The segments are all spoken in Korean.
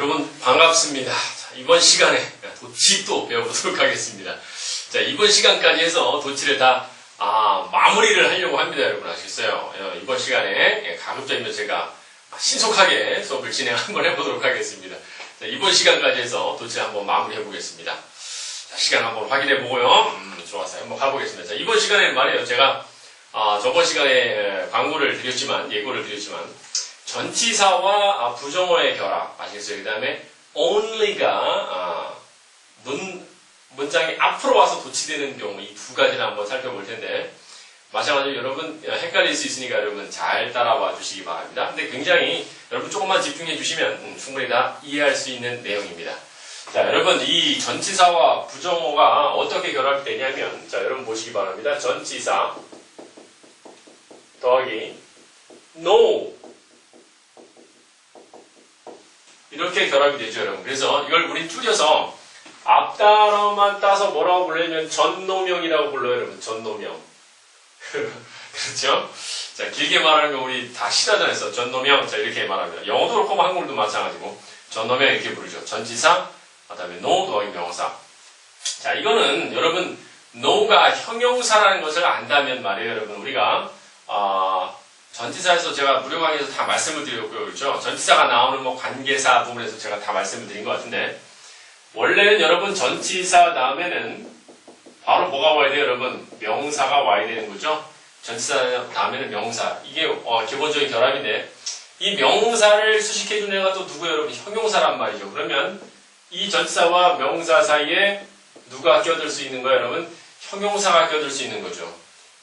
여러분 반갑습니다. 자, 이번 시간에 도치 또 배워보도록 하겠습니다. 자, 이번 시간까지 해서 도치를 다 아, 마무리를 하려고 합니다. 여러분 아시겠어요? 어, 이번 시간에 예, 가급적이면 제가 신속하게 수업을 진행 한번 해보도록 하겠습니다. 자, 이번 시간까지 해서 도치를 한번 마무리해 보겠습니다. 자, 시간 한번 확인해 보고요. 음, 좋았어요. 한번 가보겠습니다. 자, 이번 시간에 말이에요. 제가 아, 저번 시간에 에, 광고를 드렸지만 예고를 드렸지만 전치사와 아, 부정어의 결합 아시겠어요? 그 다음에 only가 아, 문, 문장이 앞으로 와서 도치되는 경우 이 두 가지를 한번 살펴볼 텐데 마찬가지로 여러분 어, 헷갈릴 수 있으니까 여러분 잘 따라와 주시기 바랍니다. 근데 굉장히 여러분 조금만 집중해 주시면 음, 충분히 다 이해할 수 있는 내용입니다. 자 여러분 이 전치사와 부정어가 어떻게 결합이 되냐면 자 여러분 보시기 바랍니다. 전치사 더하기 no 이렇게 결합이 되죠, 여러분. 그래서 이걸 우리 줄여서 앞단어만 따서 뭐라고 부르냐면 전노명이라고 불러요, 여러분. 전노명. 그렇죠? 자, 길게 말하는 거 우리 다 시사전에서 전노명, 자, 이렇게 말합니다. 영어도 그렇고 뭐 한국어도 마찬가지고 전노명 이렇게 부르죠. 전지사, 그 다음에 no 더하기 명사. 자, 이거는 여러분 no가 형용사라는 것을 안다면 말이에요, 여러분. 우리가 아, 전치사에서 제가 무료 강의에서 다 말씀을 드렸고요. 그렇죠? 전치사가 나오는 뭐 관계사 부분에서 제가 다 말씀을 드린 것 같은데 원래는 여러분 전치사 다음에는 바로 뭐가 와야 돼요, 여러분? 명사가 와야 되는 거죠? 전치사 다음에는 명사. 이게 어, 기본적인 결합인데 이 명사를 수식해 준 애가 또 누구예요, 여러분? 형용사란 말이죠. 그러면 이 전치사와 명사 사이에 누가 껴들 수 있는 거예요, 여러분? 형용사가 껴들 수 있는 거죠.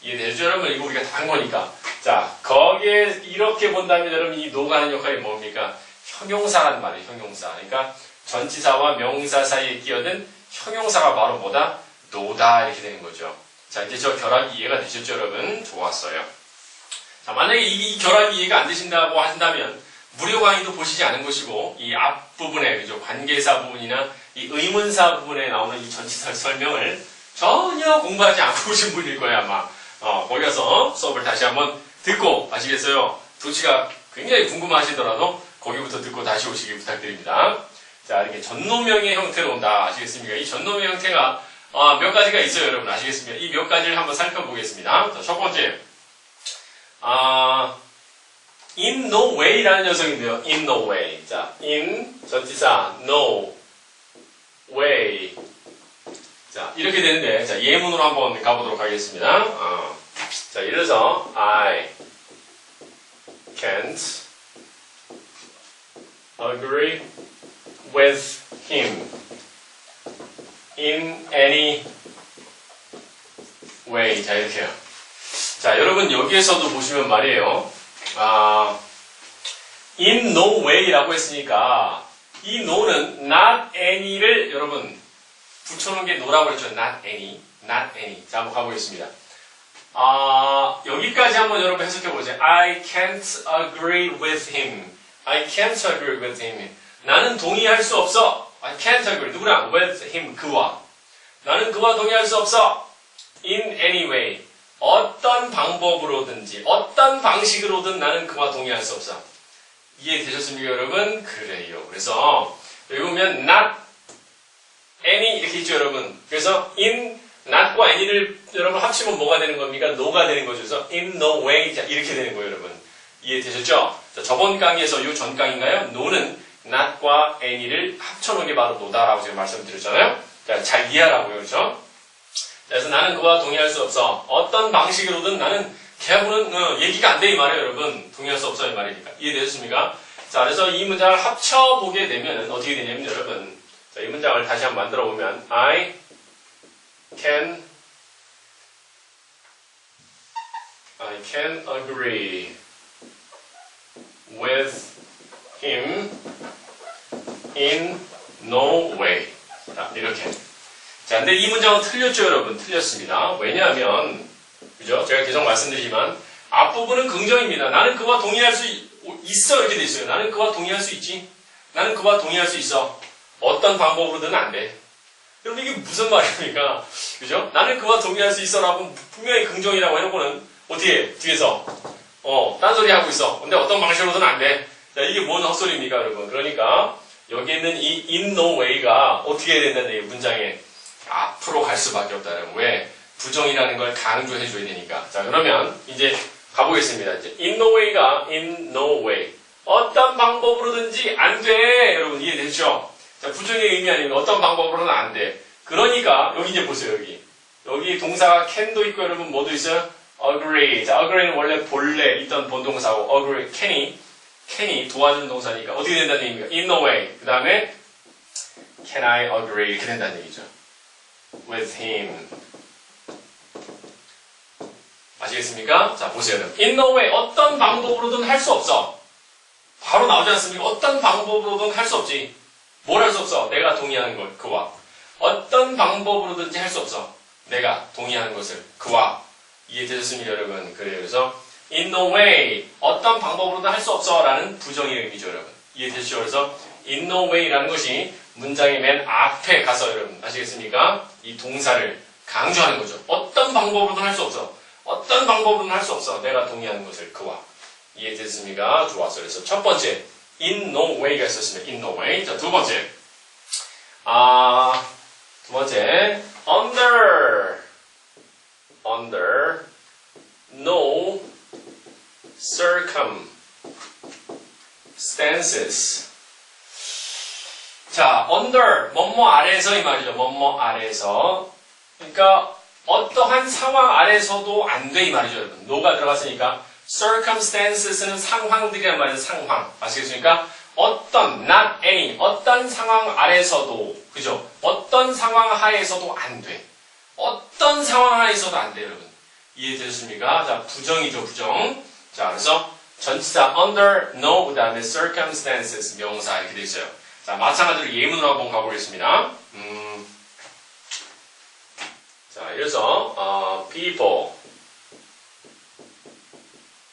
이해되죠, 여러분? 이거 우리가 다 한 거니까. 자, 거기에 이렇게 본다면 여러분 이 노가는 역할이 뭡니까? 형용사란 말이에요, 형용사. 그러니까 전치사와 명사 사이에 끼어든 형용사가 바로 뭐다? 노다 이렇게 되는 거죠. 자, 이제 저 결합이 이해가 되셨죠, 여러분? 좋았어요. 자, 만약에 이, 이 결합이 이해가 안 되신다고 하신다면 무료 강의도 보시지 않은 것이고 이 앞부분에 그죠 관계사 부분이나 이 의문사 부분에 나오는 이 전치사 설명을 전혀 공부하지 않고 오신 분일 거예요 아마 어, 거기 가서 수업을 다시 한번 듣고 아시겠어요? 도치가 굉장히 궁금하시더라도 거기부터 듣고 다시 오시길 부탁드립니다. 자, 이렇게 전노명의 형태로 온다. 아시겠습니까? 이 전노명 형태가 아, 몇 가지가 있어요, 여러분. 아시겠습니까? 이 몇 가지를 한번 살펴보겠습니다. 자, 첫 번째. 아, in no way라는 녀석인데요. in no way. 자, in 전치사 no way. 자, 이렇게 되는데, 자, 예문으로 한번 가보도록 하겠습니다. 어. 자, 예를 들어서, I can't agree with him in any way. 자, 이렇게요. 자, 여러분, 여기에서도 보시면 말이에요. 아, in no way라고 했으니까, 이 no는 not any를 여러분, 붙여놓은 게 no라고 그랬죠. not any. not any. 자, 한번 가보겠습니다. 아, 여기까지 한번 여러분 해석해 보세요. I can't agree with him. I can't agree with him. 나는 동의할 수 없어. I can't agree. 누구랑? with him. 그와. 나는 그와 동의할 수 없어. in any way. 어떤 방법으로든지, 어떤 방식으로든 나는 그와 동의할 수 없어. 이해되셨습니까, 여러분? 그래요. 그래서, 여기 보면, not any 이렇게 있죠, 여러분. 그래서, in not과 any를 여러분 합치면 뭐가 되는 겁니까? no가 되는 거죠. 그래서 in no way 자, 이렇게 되는 거예요, 여러분. 이해되셨죠? 자, 저번 강의에서 이 전 강의인가요? no는 not과 any를 합쳐놓은 게 바로 no다라고 제가 말씀드렸잖아요. 자, 잘 이해하라고요, 그렇죠? 그래서 나는 그와 동의할 수 없어. 어떤 방식으로든 나는 걔하고는 어, 얘기가 안 돼 이 말이에요, 여러분. 동의할 수 없어 이 말이니까. 이해되셨습니까? 자, 그래서 이 문장을 합쳐보게 되면 어떻게 되냐면 여러분, 자, 이 문장을 다시 한번 만들어 보면 I can I can agree with him in no way. 자, 이렇게. 자, 근데 이 문장은 틀렸죠, 여러분? 틀렸습니다. 왜냐하면, 그죠? 제가 계속 말씀드리지만, 앞부분은 긍정입니다. 나는 그와 동의할 수 있- 있어. 이렇게 돼 있어요. 나는 그와 동의할 수 있지. 나는 그와 동의할 수 있어. 어떤 방법으로든 안 돼. 여러분 이게 무슨 말입니까? 그죠? 나는 그와 동의할 수 있어라고 분명히 긍정이라고 해놓고는 어떻게 뒤에서 어 딴소리 하고 있어. 근데 어떤 방식으로든 안 돼. 자, 이게 뭔 헛소리입니까, 여러분? 그러니까 여기에는 이 in no way가 어떻게 해야 된다는 얘기 문장에 앞으로 갈 수밖에 없다는 왜 부정이라는 걸 강조해 줘야 되니까 자 그러면 이제 가보겠습니다 이제 in no way가 in no way 어떤 방법으로든지 안 돼 여러분 이해되죠? 자 부정의 의미 아니면 어떤 방법으로는 안 돼. 그러니까 여기 이제 보세요 여기. 여기 동사가 can도 있고 여러분 뭐도 있어요? agree. 자 agree는 원래 본래 있던 본동사고 agree. can이 can이 도와주는 동사니까 어떻게 된다는 얘기입니까? in no way. 그 다음에 can I agree? 이렇게 된다는 얘기죠. with him. 아시겠습니까? 자 보세요 in no way. 어떤 방법으로든 할 수 없어. 바로 나오지 않습니까? 어떤 방법으로든 할 수 없지 뭘 할 수 없어? 내가 동의하는 것 그와. 어떤 방법으로든지 할 수 없어. 내가 동의하는 것을 그와. 이해되셨습니까 여러분? 그래요. 그래서 in no way 어떤 방법으로든 할 수 없어. 라는 부정의 의미죠 여러분. 이해되시죠? 그래서 in no way라는 것이 문장의 맨 앞에 가서 여러분 아시겠습니까? 이 동사를 강조하는 거죠. 어떤 방법으로든 할 수 없어. 어떤 방법으로든 할 수 없어. 내가 동의하는 것을 그와. 이해됐습니까? 좋았어요. 그래서 첫 번째 in no way가 있었습니다 in no way 자 두 번째 아 두 번째 under under no circumstances. 자, under, 뭐뭐 아래에서 이 말이죠. 뭐뭐 아래에서. 그러니까 어떠한 상황 아래서도 안 돼 이 말이죠, 여러분. no가 들어갔으니까 circumstances는 상황들이란 말이죠. 상황. 아시겠습니까? 어떤, not any, 어떤 상황 아래서도, 그죠? 어떤 상황 하에서도 안 돼. 어떤 상황 하에서도 안 돼, 여러분. 이해되셨습니까? 자, 부정이죠, 부정. 자, 그래서 전치사 under, no, 그 다음에 circumstances, 명사 이렇게 돼 있어요. 자, 마찬가지로 예문으로 한번 가보겠습니다. 음, 자, 이래서 어, people,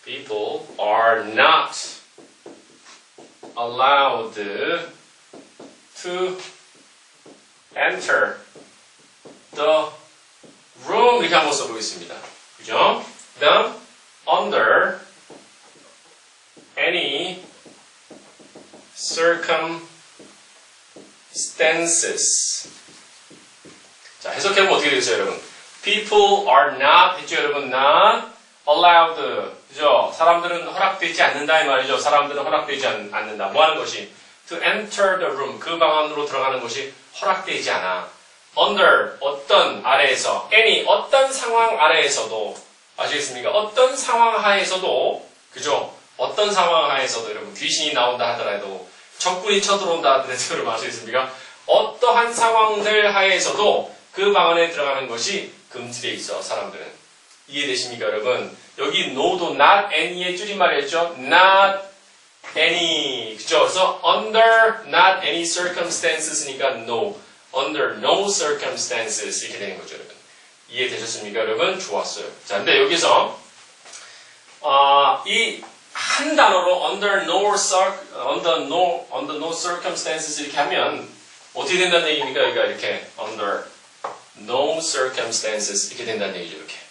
people are not allowed to enter the room 이렇게 한번 써보겠습니다. 그죠? 그 다음 under any circumstances 자 해석해보면 어떻게 되겠어요 여러분? People are not 했죠 여러분 not allowed 그죠? 사람들은 허락되지 않는다 이 말이죠 사람들은 허락되지 않, 않는다 뭐 하는 것이 to enter the room 그 방 안으로 들어가는 것이 허락되지 않아 under 어떤 아래에서 any 어떤 상황 아래에서도 아시겠습니까? 어떤 상황 하에서도 그죠? 어떤 상황 하에서도 여러분 귀신이 나온다 하더라도 적군이 쳐들어온다 하더라도 여러분 아시겠습니까? 어떠한 상황들 하에서도 그 방 안에 들어가는 것이 금지되어 있어 사람들은 이해되십니까 여러분? 여기 no도 not any의 줄임말이었죠? not any 그죠? 그래서 under not any circumstances니까 no under no circumstances 이렇게 되는 거죠, 여러분. 이해되셨습니까, 여러분? 좋았어요. 자, 근데 여기서 아, 이한 단어로 under no under no under no circumstances 이렇게 하면 어떻게 된다는 얘기입니까? 여기가 이렇게 under no circumstances 이렇게 된다는 얘기죠, 이렇게.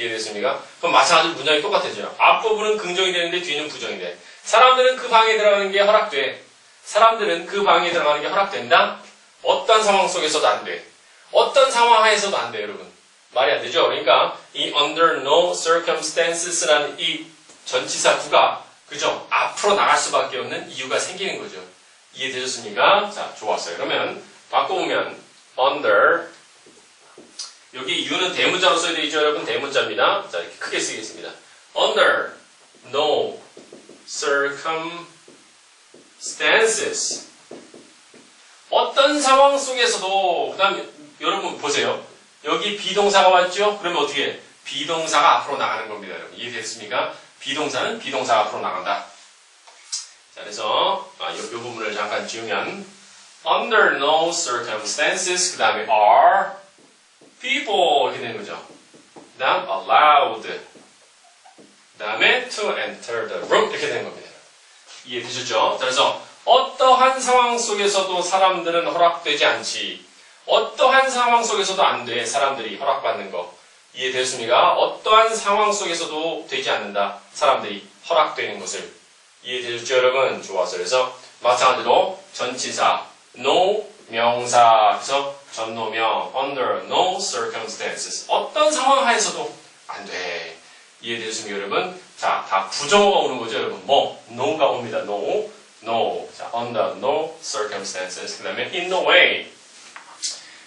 이해됐습니까? 그럼 마찬가지로 문장이 똑같아져요. 앞부분은 긍정이 되는데 뒤는 부정이 돼. 사람들은 그 방에 들어가는 게 허락돼. 사람들은 그 방에 들어가는 게 허락된다? 어떤 상황 속에서도 안 돼. 어떤 상황 하에서도 안 돼, 여러분. 말이 안 되죠? 그러니까 이 under no circumstances라는 이 전치사 구가 그죠? 앞으로 나갈 수밖에 없는 이유가 생기는 거죠. 이해되셨습니까? 자, 좋았어요. 그러면 바꿔보면 under 여기 U는 대문자로 써야 되죠, 여러분? 대문자입니다. 자, 이렇게 크게 쓰겠습니다. under no circumstances 어떤 상황 속에서도 그 다음 여러분 보세요. 여기 비동사가 왔죠? 그러면 어떻게 해? 비동사가 앞으로 나가는 겁니다, 여러분. 이해됐습니까? 비동사는 비동사가 앞으로 나간다. 자, 그래서 아, 요, 요 부분을 잠깐 지우면 under no circumstances 그 다음에 are people 이렇게 되는 거죠. 그 다음 allowed 그 다음에 to enter the room 이렇게 되는 겁니다. 이해되셨죠? 자, 그래서 어떠한 상황 속에서도 사람들은 허락되지 않지. 어떠한 상황 속에서도 안 돼. 사람들이 허락받는 거. 이해됐습니까? 어떠한 상황 속에서도 되지 않는다. 사람들이 허락되는 것을. 이해되셨죠, 여러분? 좋았어요. 그래서 마찬가지로 전치사 no 명사 그래서 전노명 under no circumstances 어떤 상황 하에서도 안 돼. 이해되셨습니까, 여러분? 자, 다 부정어가 오는 거죠, 여러분. 뭐, no가 옵니다. no, no. 자, under no circumstances. 그 다음에 in no way.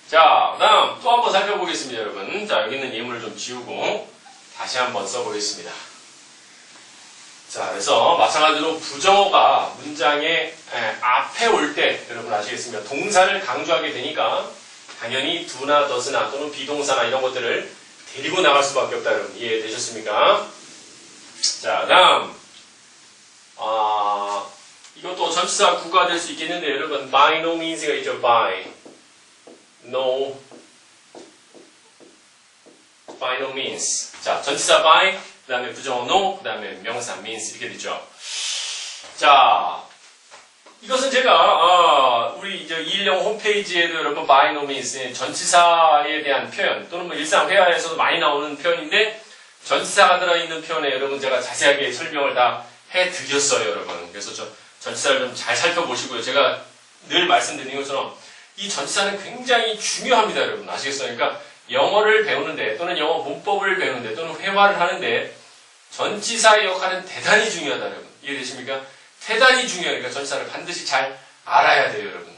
자, 그 다음 또 한번 살펴보겠습니다, 여러분. 자, 여기 있는 예문을 좀 지우고 다시 한번 써보겠습니다. 자, 그래서 마찬가지로 부정어가 문장의 에, 앞에 올 때 여러분 아시겠습니까? 동사를 강조하게 되니까 당연히 do나 does나 또는 비동사나 이런 것들을 데리고 나갈 수밖에 없다 여러분. 이해되셨습니까? 자, 그다음. 아 이것도 전치사 구가 될 수 있겠는데 여러분 by no means가 있죠 by. No. By no means. 자 전치사 by 그 다음에 부정어 no 그 다음에 명사 means 이렇게 되죠. 자 이것은 제가 어, 우리 이제 이일령 홈페이지에도 by no means 전치사에 대한 표현 또는 뭐 일상 회화에서도 많이 나오는 표현인데 전치사가 들어있는 표현에 여러분 제가 자세하게 설명을 다 해드렸어요 여러분. 그래서 저 전치사를 좀 잘 살펴보시고요. 제가 늘 말씀드린 것처럼 이 전치사는 굉장히 중요합니다 여러분. 아시겠어요? 그러니까 영어를 배우는데 또는 영어 문법을 배우는데 또는 회화를 하는데 전치사의 역할은 대단히 중요하다 여러분. 이해되십니까? 대단히 중요하니까 전치사를 반드시 잘 알아야 돼요, 여러분.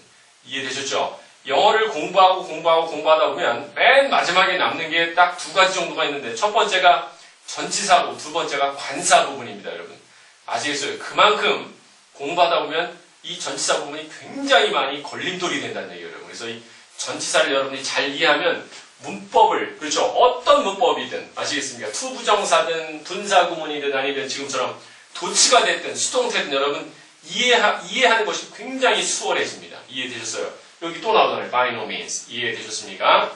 이해되셨죠? 영어를 공부하고 공부하고 공부하다 보면 맨 마지막에 남는 게 딱 두 가지 정도가 있는데 첫 번째가 전치사고 두 번째가 관사 부분입니다, 여러분. 아시겠어요? 그만큼 공부하다 보면 이 전치사 부분이 굉장히 많이 걸림돌이 된다는 얘기예요, 여러분. 그래서 이 전치사를 여러분이 잘 이해하면 문법을 그렇죠 어떤 문법이든 아시겠습니까 투부정사든 분사구문이든 아니면 지금처럼 도치가 됐든 수동태든 여러분 이해하, 이해하는 것이 굉장히 수월해집니다. 이해되셨어요? 여기 또 나오잖아요. by no means. 이해되셨습니까?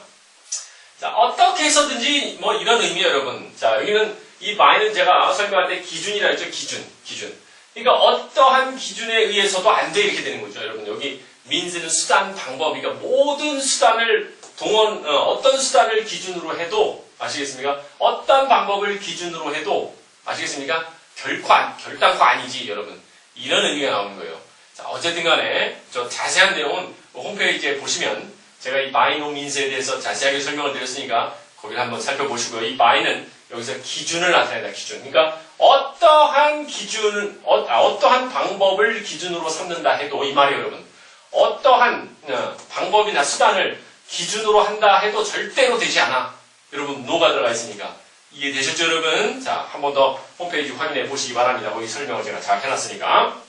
자, 어떻게 해서든지 뭐 이런 의미 여러분. 자, 여기는 이 by는 제가 설명할 때 기준이라 했죠. 기준. 기준. 그러니까 어떠한 기준에 의해서도 안 돼 이렇게 되는 거죠. 여러분 여기 means는 수단, 방법. 그러니까 모든 수단을 동원 어, 떤 수단을 기준으로 해도 아시겠습니까? 어떤 방법을 기준으로 해도 아시겠습니까? 결코 안, 결단코 아니지, 여러분. 이런 의미가 나오는 거예요. 자, 어쨌든 간에, 저 자세한 내용은 뭐 홈페이지에 보시면 제가 이 means에 대해서 자세하게 설명을 드렸으니까 거기를 한번 살펴보시고요. 이 by는 여기서 기준을 나타낸다, 기준. 그러니까 어떠한 기준은, 어, 아, 떠한 방법을 기준으로 삼는다 해도 이 말이에요, 여러분. 어떠한 어, 방법이나 수단을 기준으로 한다 해도 절대로 되지 않아. 여러분, 노가 들어가 있으니까. 이해되셨죠, 여러분? 자, 한 번 더 홈페이지 확인해 보시기 바랍니다. 거기 설명을 제가 잘 해놨으니까.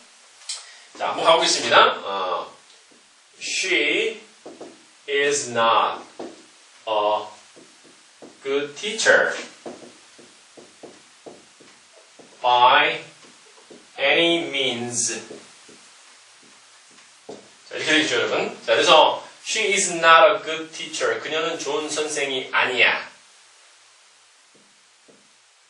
자, 한번 가보겠습니다. 어, she is not a good teacher by any means. 자, 이렇게 되겠죠, 여러분? 자, 그래서 she is not a good teacher. 그녀는 좋은 선생이 아니야.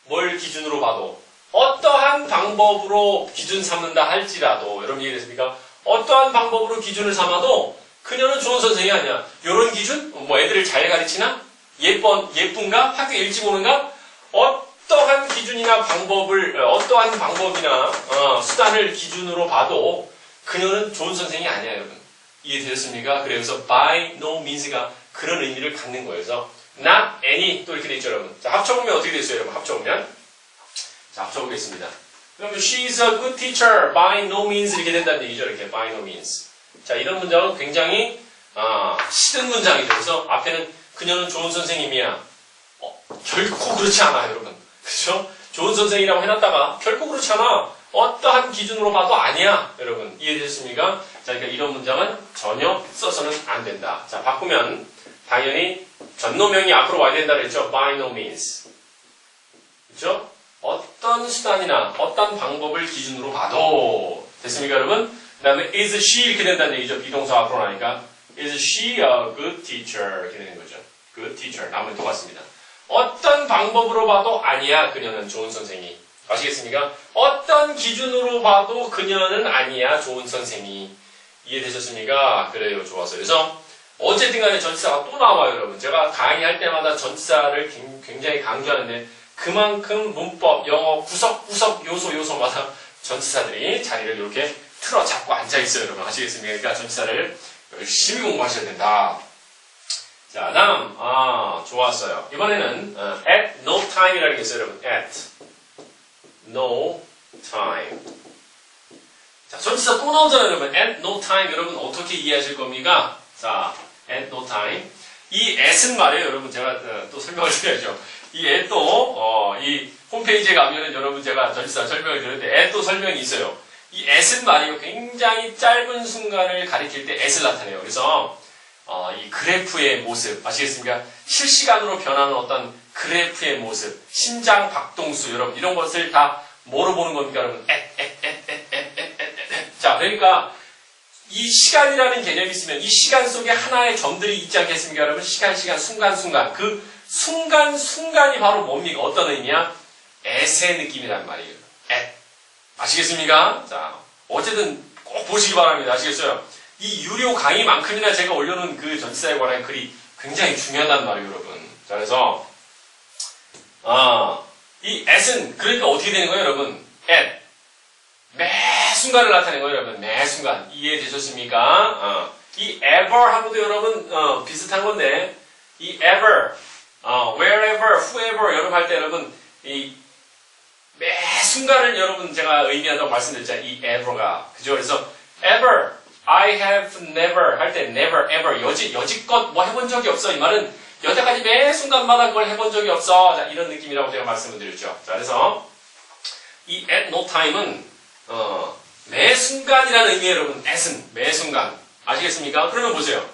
뭘 기준으로 봐도 어떠한 방법으로 기준 삼는다 할지라도 여러분 이해됐습니까? 어떠한 방법으로 기준을 삼아도 그녀는 좋은 선생이 아니야. 이런 기준? 뭐 애들을 잘 가르치나? 예쁜 예쁜가? 학교 일찍 오는가? 어떠한 기준이나 방법을 어, 어떠한 방법이나 어, 수단을 기준으로 봐도 그녀는 좋은 선생이 아니야, 여러분. 이해되셨습니까? 그래서 by no means가 그런 의미를 갖는 거예요. 그래서 not any 또 이렇게 돼 있죠, 여러분. 자, 합쳐보면 어떻게 됐어요, 여러분? 합쳐보면. 자, 합쳐보겠습니다. 그러면 she's a good teacher by no means 이렇게 된다는 얘기죠, 이렇게 by no means. 자, 이런 문장은 굉장히 아, 시든 문장이죠. 그래서 앞에는 그녀는 좋은 선생님이야. 어, 결코 그렇지 않아, 여러분. 그렇죠? 좋은 선생이라고 해놨다가 결코 그렇지 않아. 어떠한 기준으로 봐도 아니야, 여러분. 이해되셨습니까? 자, 그러니까 이런 문장은 전혀 써서는 안 된다. 자, 바꾸면 당연히 전노명이 앞으로 와야 된다 그랬죠. by no means. 그렇죠? 어떤 수단이나 어떤 방법을 기준으로 봐도 됐습니까, 여러분? 그 다음에 is she 이렇게 된다는 얘기죠. 비동사 앞으로 나니까 is she a good teacher 이렇게 되는 거죠. good teacher. 나머지 똑같습니다. 어떤 방법으로 봐도 아니야. 그녀는 좋은 선생이. 아시겠습니까? 어떤 기준으로 봐도 그녀는 아니야. 좋은 선생이. 이해되셨습니까? 그래요. 좋았어요. 그래서 어쨌든 간에 전치사가 또 나와요, 여러분. 제가 강의할 때마다 전치사를 굉장히 강조하는데 그만큼 문법, 영어 구석구석 요소 요소마다 전치사들이 자리를 이렇게 틀어 잡고 앉아 있어요, 여러분. 아시겠습니까? 그러니까 전치사를 열심히 공부하셔야 된다. 자, 다음, 아, 좋았어요. 이번에는, 어, at no time이라는 게 있어요, 여러분. at no time. 자, 전치사 또 나오잖아요, 여러분. at no time. 여러분, 어떻게 이해하실 겁니까? 자, at no time. 이 at은 말이에요, 여러분. 제가 어, 또 설명을 드려야죠. 이 앱도 어, 이 홈페이지에 가면은 여러분 제가 전시사 설명을 드렸는데 앱도 설명이 있어요. 이 S는 말이요. 굉장히 짧은 순간을 가리킬 때 S를 나타내요. 그래서 어, 이 그래프의 모습 아시겠습니까? 실시간으로 변하는 어떤 그래프의 모습, 심장 박동수 여러분 이런 것을 다 뭐로 보는 겁니까 여러분? 앱, 앱, 앱, 앱, 앱, 앱, 앱, 앱. 자 그러니까 이 시간이라는 개념이 있으면 이 시간 속에 하나의 점들이 있지 않겠습니까 여러분? 시간, 시간, 순간, 순간 그 순간, 순간이 바로 뭡니까? 어떤 의미야? at의 느낌이란 말이에요. at. 아시겠습니까? 자, 어쨌든 꼭 보시기 바랍니다. 아시겠어요? 이 유료 강의만큼이나 제가 올려놓은 그 전치사에 관한 글이 굉장히 중요하단 말이에요, 여러분. 자, 그래서, 아, 이 at은, 그러니까 어떻게 되는 거예요, 여러분? at. 매 순간을 나타내는 거예요, 여러분. 매 순간. 이해되셨습니까? 어. 이 ever하고도 여러분, 어, 비슷한 건데, 이 ever, 어, wherever, whoever, 여러분 할 때 여러분, 이, 매 순간을 여러분 제가 의미한다고 말씀드렸잖아요. 이 ever가. 그죠? 그래서, ever, I have never 할 때 never, ever, 여지, 여지껏 뭐 해본 적이 없어. 이 말은 여태까지 매 순간마다 그걸 해본 적이 없어. 자, 이런 느낌이라고 제가 말씀을 드렸죠. 자, 그래서, 이 at no time은 어, 매 순간이라는 의미예요, 여러분. at은 매 순간. 아시겠습니까? 그러면 보세요.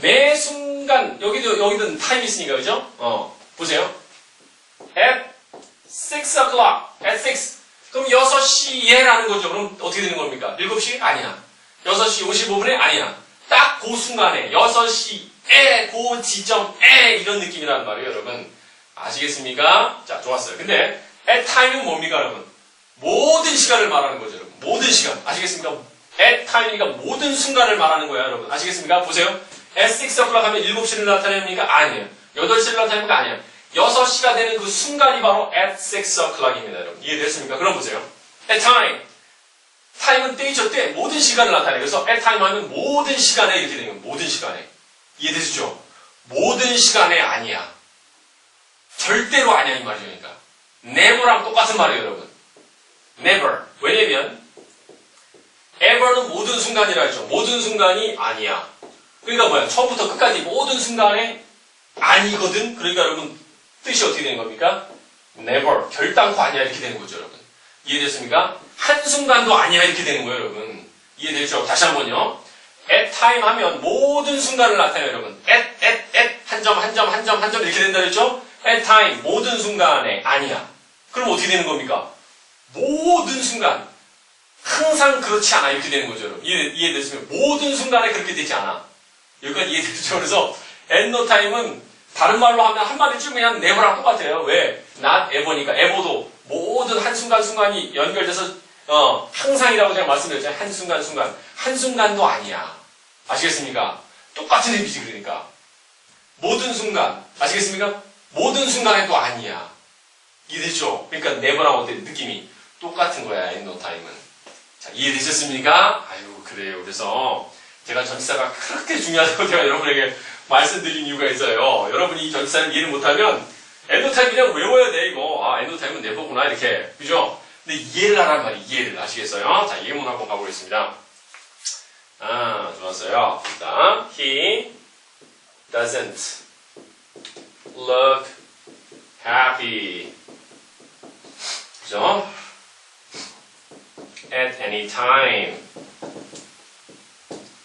매 순간 여기도 여기도 타임 있으니까 그죠? 어, 보세요. at 6 o'clock, at 6. 그럼 6시에라는 거죠. 그럼 어떻게 되는 겁니까? 7시? 아니야. 6시 55분에? 아니야. 딱 그 순간에 6시에 그 지점에 이런 느낌이란 말이에요, 여러분. 아시겠습니까? 자, 좋았어요. 근데 at time은 뭡니까, 여러분? 모든 시간을 말하는 거죠, 여러분. 모든 시간. 아시겠습니까? at time이니까 모든 순간을 말하는 거야, 여러분. 아시겠습니까? 보세요. At 6 o'clock 하면 7시를 나타냅니까? 아니에요. 8시를 나타냅니까? 아니에요. 6시가 되는 그 순간이 바로 at 6 o'clock입니다, 여러분. 이해됐습니까? 그럼 보세요. at time. 타임은 때이죠, 때. 모든 시간을 나타내요. 그래서 at time 하면 모든 시간에 이렇게 되는 거예요. 모든 시간에. 이해되시죠? 모든 시간에 아니야. 절대로 아니야, 이 말이죠. 그러니까. never랑 똑같은 말이에요, 여러분. never. 왜냐면 ever는 모든 순간이라 했죠. 모든 순간이 아니야. 그러니까 뭐야? 처음부터 끝까지 모든 순간에 아니거든. 그러니까 여러분 뜻이 어떻게 되는 겁니까? never. 결단코 아니야 이렇게 되는 거죠, 여러분. 이해됐습니까? 한 순간도 아니야 이렇게 되는 거예요, 여러분. 이해되죠? 다시 한 번요. at time 하면 모든 순간을 나타내요, 여러분. at, at, at 한 점, 한 점, 한 점, 한 점 이렇게 된다 그랬죠? at time 모든 순간에 아니야. 그럼 어떻게 되는 겁니까? 모든 순간 항상 그렇지 않아 이렇게 되는 거죠 여러분 이해, 이해됐으면 모든 순간에 그렇게 되지 않아 여기까지 이해되죠 그래서 time은 다른 말로 하면 한마디 쭉 그냥 never랑 똑같아요 왜? not ever니까 ever도 모든 한순간순간이 연결돼서 어, 항상이라고 제가 말씀드렸잖아요 한순간순간 한순간도 아니야 아시겠습니까? 똑같은 의미지 그러니까 모든 순간 아시겠습니까? 모든 순간에도 아니야 이해되죠? 그러니까 never랑 어때 느낌이 똑같은 거야, 엔노타임은. 자, 이해되셨습니까? 아유, 그래요. 그래서 제가 전치사가 그렇게 중요하다고 제가 여러분에게 말씀드린 이유가 있어요. 여러분이 이 전치사를 이해를 못하면 엔노타임 그냥 외워야 돼, 이거. 아, 엔노타임은 네버구나, 이렇게. 그죠? 근데 이해를 하란 말이에요, 이해를. 아시겠어요? 자, 예문 한번 가보겠습니다. 아, 좋았어요. 자, he doesn't look happy. 그죠? at any time.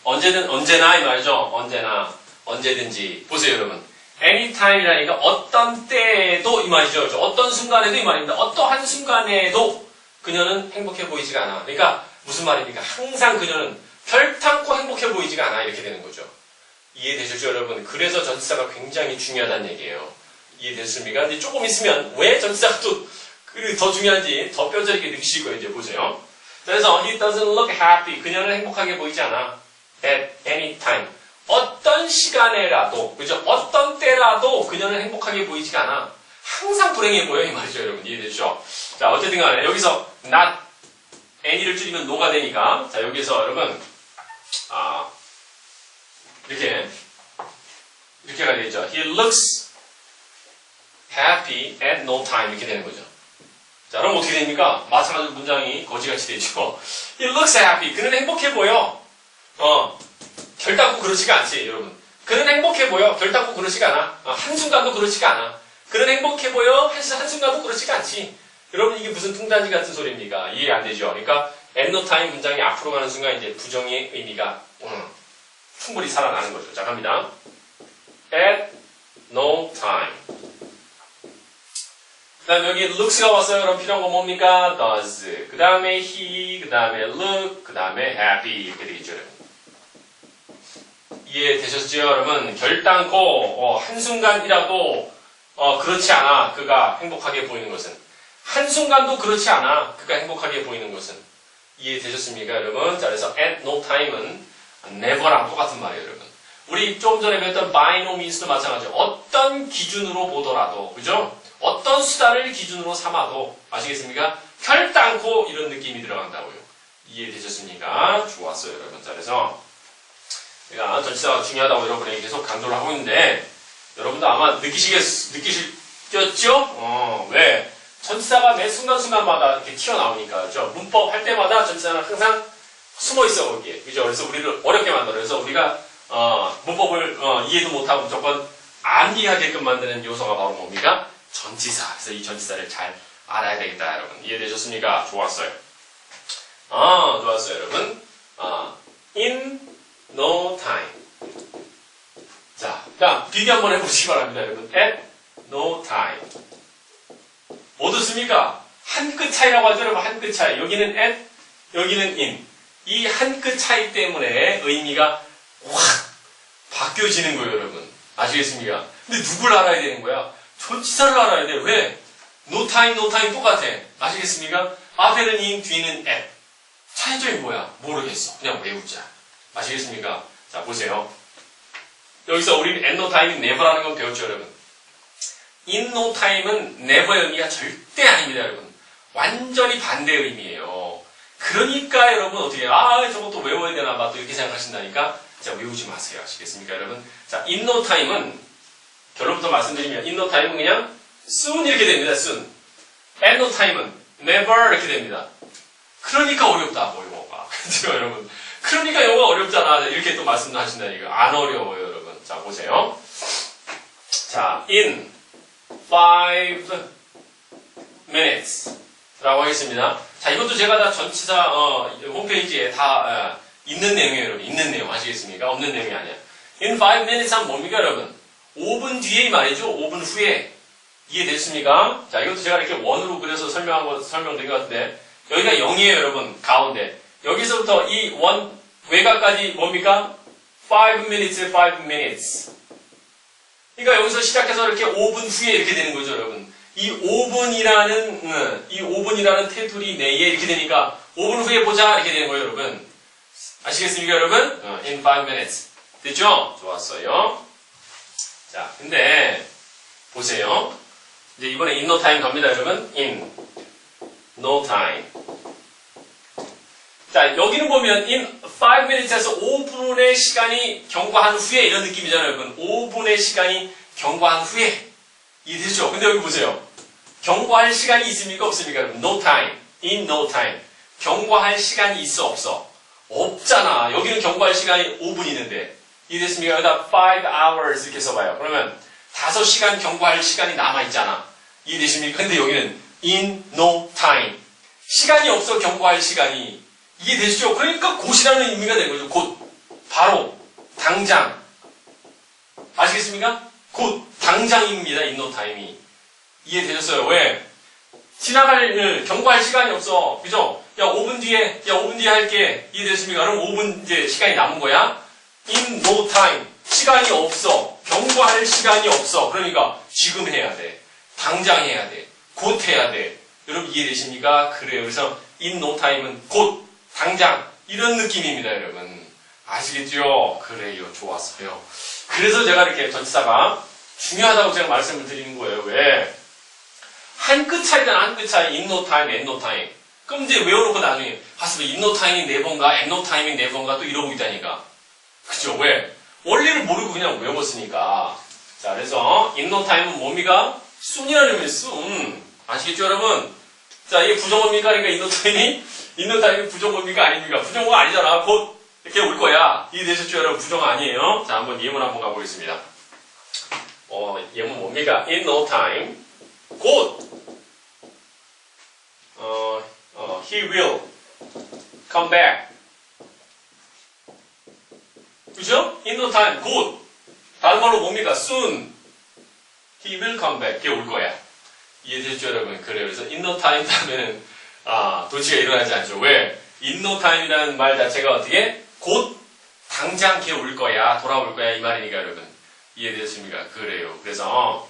언제든, 언제나, 이 말이죠. 언제나, 언제든지. 보세요, 여러분. anytime이라니까 어떤 때에도 이 말이죠. 그죠? 어떤 순간에도 이 말입니다. 어떠한 순간에도 그녀는 행복해 보이지가 않아. 그러니까 무슨 말입니까? 항상 그녀는 별탄코 행복해 보이지가 않아. 이렇게 되는 거죠. 이해되셨죠, 여러분? 그래서 전치사가 굉장히 중요하다는 얘기예요. 이해됐습니까? 근데 조금 있으면 왜 전치사가 또더 중요한지 더 뼈저리게 거예요. 이제 보세요. 그래서 he doesn't look happy. 그녀는 행복하게 보이지 않아. At any time. 어떤 시간에라도, 그죠? 어떤 때라도 그녀는 행복하게 보이지가 않아. 항상 불행해 보여 이 말이죠, 여러분. 이해되죠? 자, 어쨌든 간에 여기서 not any를 줄이면 no가 되니까 자 여기서 여러분 아 이렇게 이렇게가 되죠. He looks happy at no time 이렇게 되는 거죠. 자, 그럼 어떻게 됩니까? 마찬가지로 문장이 거지같이 되죠. He looks happy. 그는 행복해 보여. 어, 결단코 그렇지가 않지, 여러분. 그는 행복해 보여. 결단코 그렇지가 않아. 어, 한순간도 그렇지가 않아. 그는 행복해 보여. 한, 한순간도 그렇지가 않지. 여러분, 이게 무슨 퉁단지 같은 소리입니까? 이해 안 되죠? 그러니까, time 문장이 앞으로 가는 순간 이제 부정의 의미가, 음, 충분히 살아나는 거죠. 자, 갑니다. at no time. 그 다음에 여기 looks가 왔어요. 그럼 필요한 거 뭡니까? does. 그 다음에 he, 그 다음에 look, 그 다음에 happy. 이렇게 되겠죠. 이해되셨죠? 여러분. 결단코, 어, 한순간이라도, 어, 그렇지 않아. 그가 행복하게 보이는 것은. 한순간도 그렇지 않아. 그가 행복하게 보이는 것은. 이해되셨습니까, 여러분? 자, 그래서 at no time은 never랑 똑같은 말이에요, 여러분. 우리 좀 전에 배웠던 by no means도 마찬가지예요. 어떤 기준으로 보더라도, 그죠? 어떤 수단을 기준으로 삼아도, 아시겠습니까? 결단코 이런 느낌이 들어간다고요. 이해되셨습니까? 좋았어요, 여러분. 자, 그래서 제가 전치사가 중요하다고 여러분에게 계속 강조를 하고 있는데, 여러분도 아마 느끼시겠, 느끼셨죠? 어, 왜? 전치사가 매 순간순간마다 이렇게 튀어나오니까, 죠 문법 할 때마다 전치사는 항상 숨어 있어 거기에. 그죠? 그래서 우리를 어렵게 만들어요. 그래서 우리가 어, 문법을 어, 이해도 못하고 무조건 안 이해하게끔 만드는 요소가 바로 뭡니까? 전치사. 그래서 이 전치사를 잘 알아야 되겠다, 여러분. 이해되셨습니까? 좋았어요. 아, 좋았어요, 여러분. 아, in no time. 자, 자, 비교 한번 해보시기 바랍니다, 여러분. at no time. 어떻습니까? 한 끗 차이라고 하죠, 여러분. 한 끗 차이. 여기는 at, 여기는 in. 이 한 끗 차이 때문에 의미가 확 바뀌어지는 거예요, 여러분. 아시겠습니까? 근데 누굴 알아야 되는 거야? 전치사를 알아야 돼. 왜? no time 똑같아. 아시겠습니까? 앞에는 in, 뒤에는 at. 차이점이 뭐야? 모르겠어. 그냥 외우자. 아시겠습니까? 자, 보세요. 여기서 우리는 at no time이 never라는 건 배웠죠, 여러분. no time은 never의 의미가 절대 아닙니다, 여러분. 완전히 반대의 의미예요. 그러니까 여러분 어떻게 해요? 아, 저것도 외워야 되나 봐. 또 이렇게 생각하신다니까? 자, 외우지 마세요. 아시겠습니까, 여러분? 자, time은 결론부터 말씀드리면 in no time은 그냥 soon 이렇게 됩니다. soon. at no time은 never 이렇게 됩니다. 그러니까 어렵다고 영어가. 그죠, 여러분? 그러니까 영어가 어렵잖아. 이렇게 또 말씀도 하신다니까. 안 어려워요, 여러분. 자, 보세요. 자, in five minutes 라고 하겠습니다. 자, 이것도 제가 다 전치사, 어, 홈페이지에 다, 어, 있는 내용이에요, 여러분. 있는 내용 아시겠습니까? 없는 내용이 아니야. in five minutes 하면 뭡니까, 여러분? 5분 뒤에 말이죠. 5분 후에. 이해됐습니까? 자, 이것도 제가 이렇게 원으로 그려서 설명한 거, 설명드린 것 같은데, 여기가 0이에요, 여러분. 가운데. 여기서부터 이 원, 외곽까지 뭡니까? 5 minutes, 5 minutes. 그러니까 여기서 시작해서 이렇게 5분 후에 이렇게 되는 거죠, 여러분. 이 5분이라는, 이 5분이라는 테두리 내에 이렇게 되니까 5분 후에 보자, 이렇게 되는 거예요, 여러분. 아시겠습니까, 여러분? 어, in 5 minutes. 됐죠? 좋았어요. 자, 근데, 보세요. 이제 이번에 in no time 갑니다, 여러분. in no time. 자, 여기는 보면 in 5 minutes에서 5분의 시간이 경과한 후에 이런 느낌이잖아요, 여러분. 5분의 시간이 경과한 후에. 이해되죠? 근데 여기 보세요. 경과할 시간이 있습니까? 없습니까? 여러분? no time. in no time. 경과할 시간이 있어, 없어? 없잖아. 여기는 경과할 시간이 5분 있는데. 이해됐습니까? 여기다 5 hours 이렇게 써봐요. 그러면 5시간 경과할 시간이 남아있잖아. 이해되십니까? 근데 여기는 in no time. 시간이 없어, 경과할 시간이. 이해되시죠? 그러니까 곧이라는 의미가 되는 거죠. 곧. 바로. 당장. 아시겠습니까? 곧. 당장입니다. in no time이. 이해되셨어요? 왜? 지나갈, 일, 경과할 시간이 없어. 그죠? 야, 5분 뒤에, 야, 5분 뒤에 할게. 이해됐습니까? 그럼 5분 이제 시간이 남은 거야? In no time. 시간이 없어. 경과할 시간이 없어. 그러니까 지금 해야 돼. 당장 해야 돼. 곧 해야 돼. 여러분 이해되십니까? 그래요. 그래서 in no time은 곧, 당장 이런 느낌입니다, 여러분. 아시겠죠? 그래요. 좋았어요. 그래서 제가 이렇게 전치사가 중요하다고 제가 말씀을 드리는 거예요. 왜? 한 끗 차이잖아, 한끗 차이. in no time, and no time. 그럼 이제 외워놓고 나중에 봤으면 인노 타임이 네 번가, 엠노 타임이 네 번가 또 이러고 있다니까. 그죠? 왜? 원리를 모르고 그냥 외웠으니까. 자, 그래서 인노 타임은 뭡니까? soon이라는 의미 soon. 아시겠죠, 여러분? 자, 이게 부정어입니까? 그러니까 인노 타임이 인노 타임이 부정어입니까? 아닙니까? 부정어 아니잖아. 곧 이렇게 올 거야. 이해되셨죠, 여러분? 부정어 아니에요. 자, 한번 예문 한번 가보겠습니다. 어, 예문 뭡니까? In no time. 곧, 어, 어, he will come back. 그죠? In no time. 곧. 다른 말로 뭡니까? soon. he will come back. 이게 올 거야. 이해되셨죠, 여러분? 그래요. 그래서 in no time 다음에는, 아, 도치가 일어나지 않죠. 왜? in no time이라는 말 자체가 어떻게? 곧, 당장 걔 올 거야. 돌아올 거야. 이 말이니까, 여러분. 이해되셨습니까? 그래요. 그래서,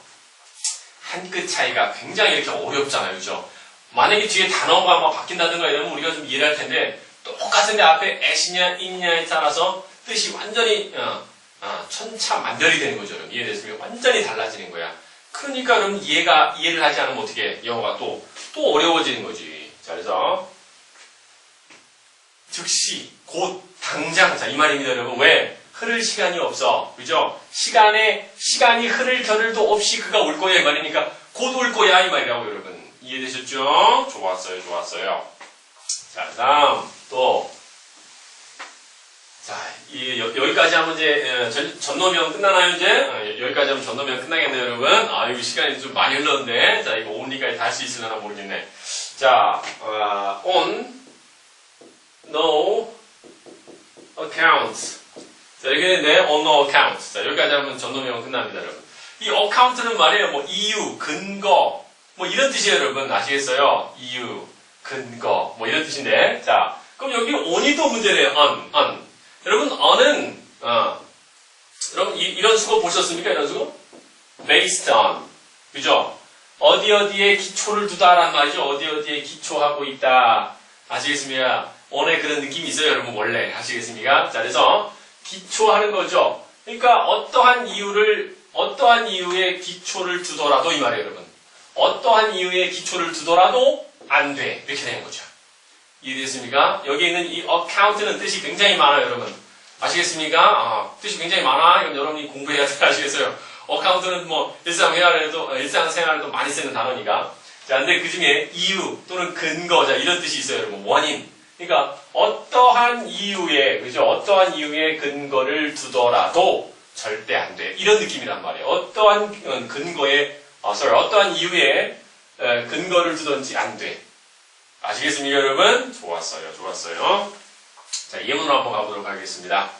한끗 차이가 굉장히 이렇게 어렵잖아요. 그죠? 만약에 뒤에 단어가 막 바뀐다든가 이러면 우리가 좀 이해할 텐데, 똑같은데 앞에 애시냐, 있냐에 따라서 뜻이 완전히, 어, 어, 천차만별이 되는 거죠. 여러분. 이해됐습니까? 완전히 달라지는 거야. 그러니까 그럼 이해가, 이해를 하지 않으면 어떻게, 영어가 또, 또 어려워지는 거지. 자, 그래서, 즉시, 곧, 당장. 자, 이 말입니다, 여러분. 왜? 흐를 시간이 없어. 그죠? 시간에, 시간이 흐를 겨를도 없이 그가 올 거야, 이 말이니까, 곧 올 거야, 이 말이라고, 여러분. 이해되셨죠? 좋았어요, 좋았어요. 자, 그 다음, 또. 자, 이, 여, 기까지 하면 이제, 어, 전, 전노면 끝나나요, 이제? 어, 여기까지 하면 전노면 끝나겠네요, 여러분. 아, 이거 시간이 좀 많이 흘렀는데. 자, 이거 온리까지 다 할 수 있으려나 모르겠네. 자, 어, on, no, account. 자, 이렇게 됐네. on no account. 자, 여기까지 하면 전노면 끝납니다, 여러분. 이 account는 말이에요. 뭐, 이유, 근거, 뭐, 이런 뜻이에요, 여러분. 아시겠어요? 이유, 근거, 뭐, 이런 뜻인데. 자, 그럼 여기 on이 또 문제래요. on, on. 여러분, on은, 어, 여러분, 이, 런 수거 보셨습니까? 이런 수거? based on. 그죠? 어디 어디에 기초를 두다란 말이죠. 어디 어디에 기초하고 있다. 아시겠습니까? on에 그런 느낌이 있어요, 여러분, 원래. 아시겠습니까? 자, 그래서, 기초하는 거죠. 그러니까, 어떠한 이유를, 어떠한 이유에 기초를 두더라도, 이 말이에요, 여러분. 어떠한 이유에 기초를 두더라도, 안 돼. 이렇게 되는 거죠. 이해됐습니까? 여기 있는 이 account는 뜻이 굉장히 많아요, 여러분. 아시겠습니까? 아, 뜻이 굉장히 많아. 이건 여러분이 공부해야 돼. 아시겠어요? account는 뭐, 일상생활에도, 어, 일상생활에도 많이 쓰는 단어니까. 자, 근데 그 중에 이유 또는 근거, 자, 이런 뜻이 있어요, 여러분. 원인. 그러니까, 어떠한 이유에, 그죠? 어떠한 이유에 근거를 두더라도 절대 안 돼. 이런 느낌이란 말이에요. 어떠한 근거에, 아, sorry, 어떠한 이유에 에, 근거를 두든지 안 돼. 아시겠습니까, 여러분? 좋았어요, 좋았어요. 자, 예문으로 한번 가보도록 하겠습니다.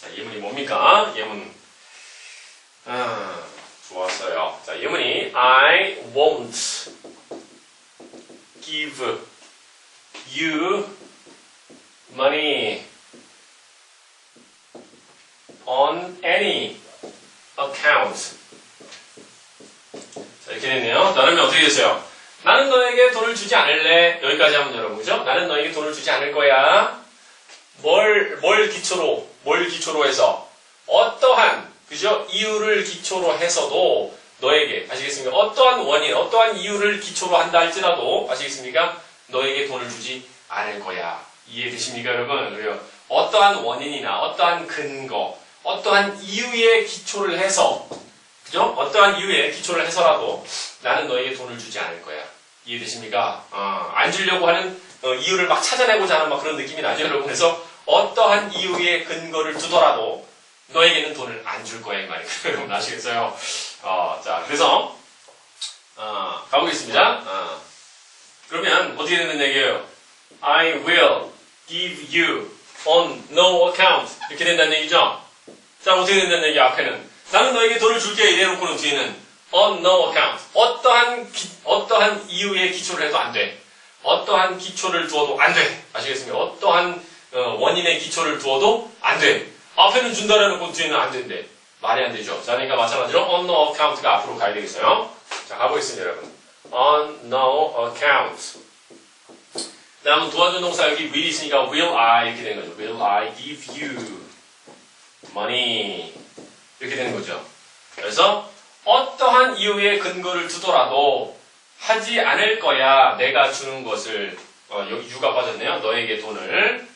자, 예문이 뭡니까? 예문. 아, 좋았어요. 자, 예문이 I won't give you money on any account. 자, 이렇게 됐네요. 자, 그러면 어떻게 됐어요? 나는 너에게 돈을 주지 않을래. 여기까지 여러분, 그죠? 나는 너에게 돈을 주지 않을 거야. 뭘, 뭘 기초로, 뭘 기초로 해서, 어떠한, 그죠? 이유를 기초로 해서도 너에게, 아시겠습니까? 어떠한 원인, 어떠한 이유를 기초로 한다 할지라도, 아시겠습니까? 너에게 돈을 주지 않을 거야. 이해되십니까, 여러분? 그래요. 어떠한 원인이나, 어떠한 근거, 어떠한 이유에 기초를 해서, 그죠? 어떠한 이유에 기초를 해서라도 나는 너에게 돈을 주지 않을 거야. 이해되십니까? 어, 안 주려고 하는 어, 이유를 막 찾아내고자 하는 막 그런 느낌이 나죠, 여러분. 그래서 어떠한 이유의 근거를 두더라도 너에게는 돈을 안 줄 거야, 이 말이에요. 여러분 아시겠어요? 어, 자, 그래서 어, 가보겠습니다. 어, 그러면 어떻게 되는 얘기예요? I will give you on no account 이렇게 된다는 얘기죠? 자, 어떻게 된다는 얘기 앞에는 나는 너에게 돈을 줄게 이래놓고는 뒤에는 on no account. 어떠한, 기, 어떠한 이유의 기초를 해도 안 돼. 어떠한 기초를 두어도 안 돼. 아시겠습니까? 어떠한 어, 원인의 기초를 두어도 안 돼. 앞에는 준다라는 놓고 뒤에는 안 된대. 말이 안 되죠. 자, 그러니까 마찬가지로 on no account가 앞으로 가야 되겠어요. 자, 가보겠습니다, 여러분. on no account. 다음은 도와준 동사 여기 will 있으니까 will I 이렇게 되는 거죠. will I give you money 이렇게 되는 거죠. 그래서 어떠한 이유의 근거를 두더라도 하지 않을 거야. 내가 주는 것을 어, 여기 유가 빠졌네요. 너에게 돈을